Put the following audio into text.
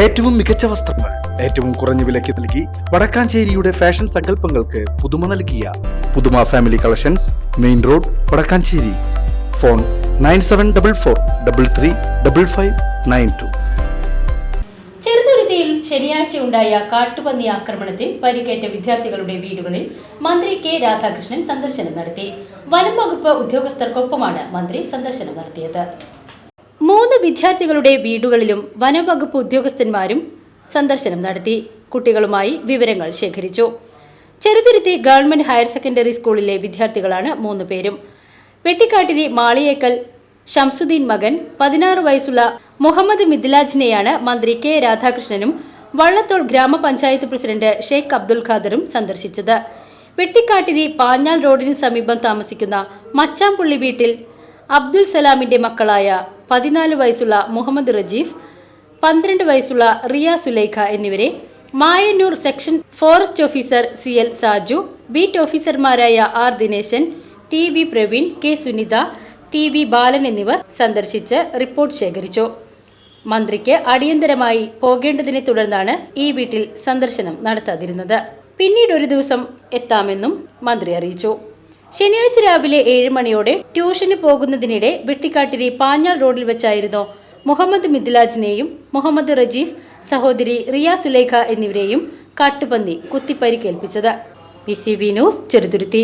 ഏറ്റവും മികച്ച വസ്ത്രങ്ങൾ ഏറ്റവും കുറഞ്ഞ വിലയ്ക്ക് നൽകി വടക്കാഞ്ചേരിയുടെ ഫാഷൻ സങ്കല്പങ്ങൾക്ക് പുതുമ നൽകിയ Puthuma family collections main road Vadakkanchery. Phone nine seven double four double three double five nine two. ചെറുതുരുത്തിയിൽ ശനിയാഴ്ച ഉണ്ടായ കാട്ടുപന്നി ആക്രമണത്തിൽ പരിക്കേറ്റ വിദ്യാർത്ഥികളുടെ വീടുകളിൽ മന്ത്രി കെ രാധാകൃഷ്ണൻ സന്ദർശനം നടത്തി. വനം വകുപ്പ് ഉദ്യോഗസ്ഥർക്കൊപ്പമാണ് മന്ത്രി സന്ദർശനം നടത്തിയത്. മൂന്ന് വിദ്യാർത്ഥികളുടെ വീടുകളിലും വനംവകുപ്പ് ഉദ്യോഗസ്ഥന്മാരും സന്ദർശനം നടത്തി. കുട്ടികളുമായി വിവരങ്ങൾ ശേഖരിച്ചു. ചെറുതുരുത്തി ഗവൺമെന്റ് ഹയർ സെക്കൻഡറി സ്കൂളിലെ വിദ്യാർത്ഥികളാണ് മൂന്ന് പേരും. വെട്ടിക്കാട്ടിരി മാളിയേക്കൽ ഷംസുദ്ദീൻ മകൻ പതിനാറ് വയസ്സുള്ള മുഹമ്മദ് മിദ്ലാജിനെയാണ് മന്ത്രി കെ രാധാകൃഷ്ണനും വള്ളത്തോൾ ഗ്രാമപഞ്ചായത്ത് പ്രസിഡന്റ് ഷെയ്ഖ് അബ്ദുൽ ഖാദറും സന്ദർശിച്ചത്. വെട്ടിക്കാട്ടിരി പാഞ്ഞാൽ റോഡിന് സമീപം താമസിക്കുന്ന മച്ചാമ്പുള്ളി വീട്ടിൽ അബ്ദുൽ സലാമിന്റെ മക്കളായ പതിനാല് വയസ്സുള്ള മുഹമ്മദ് റജീഫ് പന്ത്രണ്ട് വയസ്സുള്ള റിയ സുലൈഖ എന്നിവരെ Mayannur section forest officer C L Saju beat ഓഫീസർമാരായ R Dineshan T V Praveen K Sunitha T V Balan എന്നിവർ സന്ദർശിച്ച് റിപ്പോർട്ട് ശേഖരിച്ചു. മന്ത്രിക്ക് അടിയന്തരമായി പോകേണ്ടതിനെ തുടർന്നാണ് ഈ വീട്ടിൽ സന്ദർശനം നടത്താതിരുന്നത്. പിന്നീട് ഒരു ദിവസം എത്താമെന്നും മന്ത്രി അറിയിച്ചു. ശനിയാഴ്ച രാവിലെ ഏഴ് മണിയോടെ ട്യൂഷന് പോകുന്നതിനിടെ വെട്ടിക്കാട്ടിരി പാഞ്ഞാൾ റോഡിൽ വെച്ചായിരുന്നു മുഹമ്മദ് മിദ്ലാജിനെയും മുഹമ്മദ് റജീഫ് സഹോദരി റിയ സുലേഖ എന്നിവരെയും കാട്ടുപന്നി കുത്തിപ്പരിക്കേൽപ്പിച്ചത്. P C B news Cheruthuruthy.